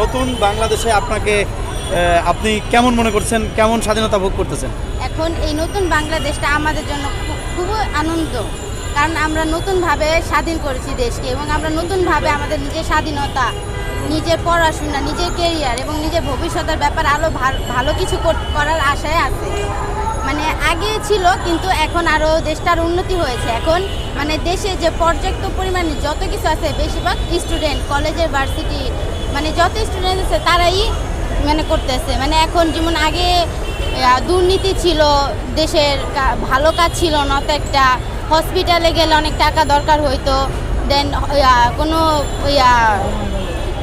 নতুন বাংলাদেশে আপনাকে আপনি কেমন মনে করছেন? কেমন স্বাধীনতা ভোগ করতেছেন? এখন এই নতুন বাংলাদেশটা আমাদের জন্য খুব আনন্দ। কারণ আমরা নতুনভাবে স্বাধীন করেছি দেশকে এবং আমরা নতুনভাবে আমাদের নিজের স্বাধীনতা, নিজের পড়াশোনা, নিজের কেরিয়ার এবং নিজের ভবিষ্যতের ব্যাপার আরও ভালো কিছু করার আশায় আছে। মানে আগে ছিল, কিন্তু এখন আরও দেশটার উন্নতি হয়েছে। এখন মানে দেশে যে পর্যাপ্ত পরিমাণে যত কিছু আছে, বেশিরভাগ স্টুডেন্ট কলেজের ভার্সিটি মানে যত স্টুডেন্ট আছে, তারাই মানে করতেছে। মানে এখন যেমন আগে দুর্নীতি ছিল, দেশের ভালো কাজ ছিল না তো একটা। হসপিটালে গেলে অনেক টাকা দরকার হইতো। দেন কোনো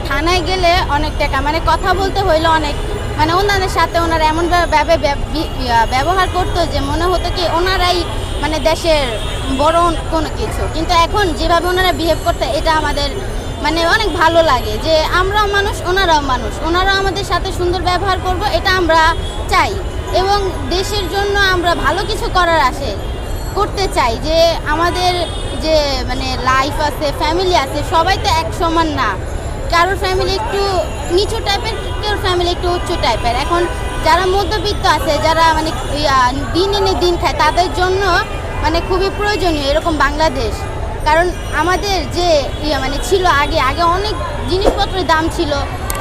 থানায় গেলে অনেক টাকা। মানে কথা বলতে হইলে অনেক। মানে ওনাদের সাথে ওনারা এমনভাবে ব্যব- ব্যবহার করতো যে মনে হতো কি ওনারাই মানে দেশের বড় কোনো কিছু। কিন্তু এখন যেভাবে ওনারা বিহেভ করতে এটা আমাদের মানে অনেক ভালো লাগে যে আমরাও মানুষ, ওনারাও মানুষ। ওনারাও আমাদের সাথে সুন্দর ব্যবহার করব, এটা আমরা চাই। এবং দেশের জন্য আমরা ভালো কিছু করার আসে করতে চাই যে আমাদের যে মানে লাইফ আছে ফ্যামিলি আছে, সবাই তো এক সমান না। কারোর ফ্যামিলি একটু নিচু টাইপের কেউ ফ্যামিলি একটু উচ্চ টাইপের এখন যারা মধ্যবিত্ত আছে, যারা মানে দিন এনে দিন খায়, তাদের জন্য মানে খুবই প্রয়োজনীয় এরকম বাংলাদেশ। কারণ আমাদের যে ইয়া মানে ছিল আগে আগে অনেক জিনিসপত্রের দাম ছিল,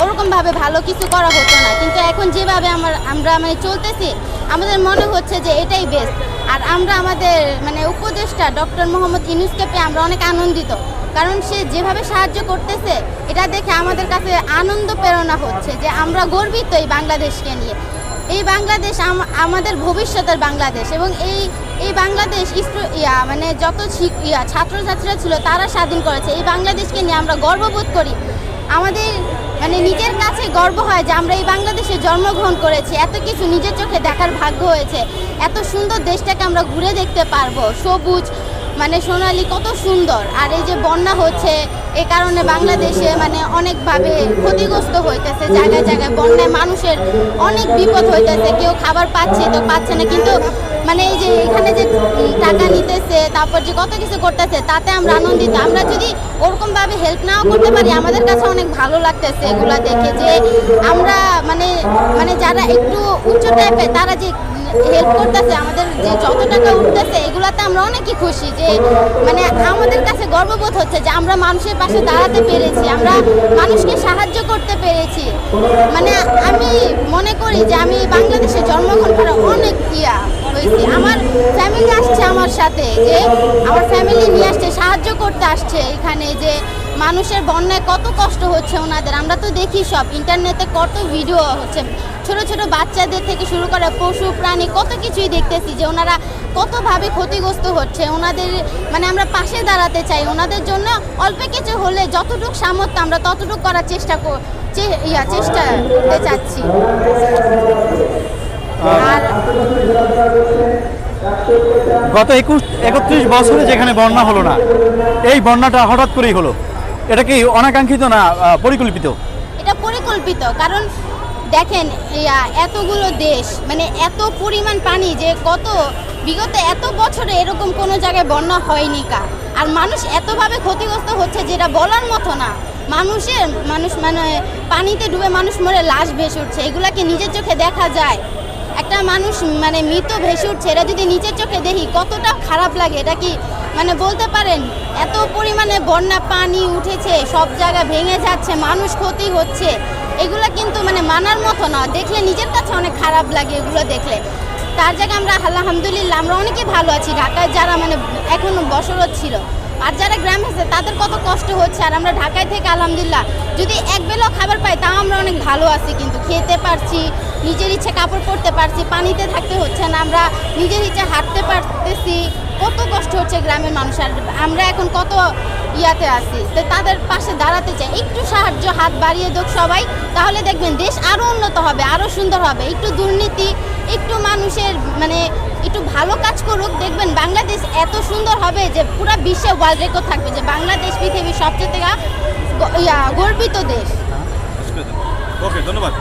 ওরকমভাবে ভালো কিছু করা হতো না। কিন্তু এখন যেভাবে আমার, আমরা মানে চলতেছি, আমাদের মনে হচ্ছে যে এটাই বেস্ট আর আমরা আমাদের মানে উপদেষ্টা ডক্টর মোহাম্মদ ইনুসকে পেয়ে আমরা অনেক আনন্দিত। কারণ সে যেভাবে সাহায্য করতেছে, এটা দেখে আমাদের কাছে আনন্দ প্রেরণা হচ্ছে যে আমরা গর্বিত এই বাংলাদেশকে নিয়ে। এই বাংলাদেশ আম- আমাদের ভবিষ্যতের বাংলাদেশ এবং এই এই বাংলাদেশ ইয়া মানে যত ইয়া, ছাত্রছাত্রীরা ছিল তারা স্বাধীন করেছে। এই বাংলাদেশকে নিয়ে আমরা গর্ববোধ করি। আমাদের মানে নিজের কাছে গর্ব হয় যে আমরা এই বাংলাদেশে জন্মগ্রহণ করেছি। এত কিছু নিজের চোখে দেখার ভাগ্য হয়েছে। এত সুন্দর দেশটাকে আমরা ঘুরে দেখতে পারব। সবুজ মানে সোনালি কত সুন্দর। আর এই যে বন্যা হচ্ছে, এ কারণে বাংলাদেশে মানে অনেকভাবে ক্ষতিগ্রস্ত হইতেছে, জায়গায় জায়গায় বন্যায় মানুষের অনেক বিপদ হইতেছে, কেউ খাবার পাচ্ছে তো পাচ্ছে না। কিন্তু মানে এই যে এখানে যে টাকা নিতেছে, তারপর যে কত কিছু করতেছে, তাতে আমরা আনন্দিত। আমরা যদি ওরকমভাবে হেল্প নাও করতে পারি, আমাদের কাছে অনেক ভালো লাগতেছে এগুলো দেখে যে আমরা মানে মানে যারা একটু উচ্চ টাইপের তারা যে হেল্প করতেছে, আমাদের যে যত টাকা উঠতেছে, এগুলাতে আমরা অনেকই খুশি যে মানে আমাদের কাছে গর্ববোধ হচ্ছে যে আমরা মানুষের পাশে দাঁড়াতে পেরেছি, আমরা মানুষকে সাহায্য করতে পেরেছি। মানে আমি মনে করি যে আমি বাংলাদেশে জন্মগ্রহণ করা অনেক ইয়া হয়েছি আমার ফ্যামিলি আসছে আমার সাথে যে আমার ফ্যামিলি নিয়ে আসছে সাহায্য করতে আসছে এখানে যে মানুষের বন্যায় কত কষ্ট হচ্ছে ওনাদের। আমরা তো দেখি সব ইন্টারনেটে কত ভিডিও হচ্ছে। ছোট ছোট বাচ্চাদের থেকে শুরু করে পশু প্রাণী কত কিছুই দেখতেছি যে ওনারা কতভাবে ক্ষতিগ্রস্ত হচ্ছে। ওনাদের মানে আমরা পাশে দাঁড়াতে চাই ওনাদের জন্য অল্প কিছু হলে যতটুকু সামর্থ্য আমরা ততটুকু করার চেষ্টা ইয়া চেষ্টা করতে চাচ্ছি। আর গত একুশ একত্রিশ বছরে যেখানে বন্যা হলো না, এই বন্যাটা হঠাৎ করেই হলো। এটা কি অনাকাঙ্ক্ষিত না পরিকল্পিত? এটা পরিকল্পিত, কারণ দেখেন এতগুলো দেশ মানে এত পরিমাণ পানি যে কত বিগত এত বছরে এরকম কোনো জায়গায় বন্যা হয়নি কা। আর মানুষ এতভাবে ক্ষতিগ্রস্ত হচ্ছে যেটা বলার মতো না। মানুষের, মানুষ মানে পানিতে ডুবে মানুষ মরে লাশ ভেসে উঠছে। এগুলাকে নিজের চোখে দেখা যায়। একটা মানুষ মানে মৃত ভেসে উঠছে, এটা যদি নিচের চোখে দেখি, কতটা খারাপ লাগে, এটা কি মানে বলতে পারেন? এত পরিমাণে বন্যা পানি উঠেছে, সব জায়গা ভেঙে যাচ্ছে, মানুষ ক্ষতি হচ্ছে। এগুলো কিন্তু মানে মানার মতো না। দেখলে নিজের কাছে অনেক খারাপ লাগে এগুলো দেখলে। তার জায়গায় আমরা, আলহামদুলিল্লাহ, আমরা অনেকে ভালো আছি, ঢাকায় যারা মানে এখনও বসরত ছিল। আর যারা গ্রামে আছে, তাদের কত কষ্ট হচ্ছে। আর আমরা ঢাকায় থেকে, আলহামদুলিল্লাহ, যদি এক বেলাও খাবার পাই, তাও আমরা অনেক ভালো আছি কিন্তু। খেতে পারছি, নিজের ইচ্ছে কাপড় পরতে পারছি, পানিতে থাকতে হচ্ছে না, আমরা নিজের ইচ্ছে হাঁটতে পারতেছি। কত কষ্ট হচ্ছে গ্রামের মানুষ, আর আমরা এখন কত ইয়াতে আছি। তো তাদের পাশে দাঁড়াতে চাই, একটু সাহায্য, হাত বাড়িয়ে দেখ সবাই। তাহলে দেখবেন, দেশ আরও উন্নত হবে আরও সুন্দর হবে। একটু দুর্নীতি, একটু মানুষের মানে একটু ভালো কাজ করুক, দেখবেন বাংলাদেশ এত সুন্দর হবে যে পুরো বিশ্বে ওয়ার্ল্ড রেকর্ড থাকবে যে বাংলাদেশ পৃথিবীর সবচেয়ে গর্বিত দেশ। ওকে ধন্যবাদ।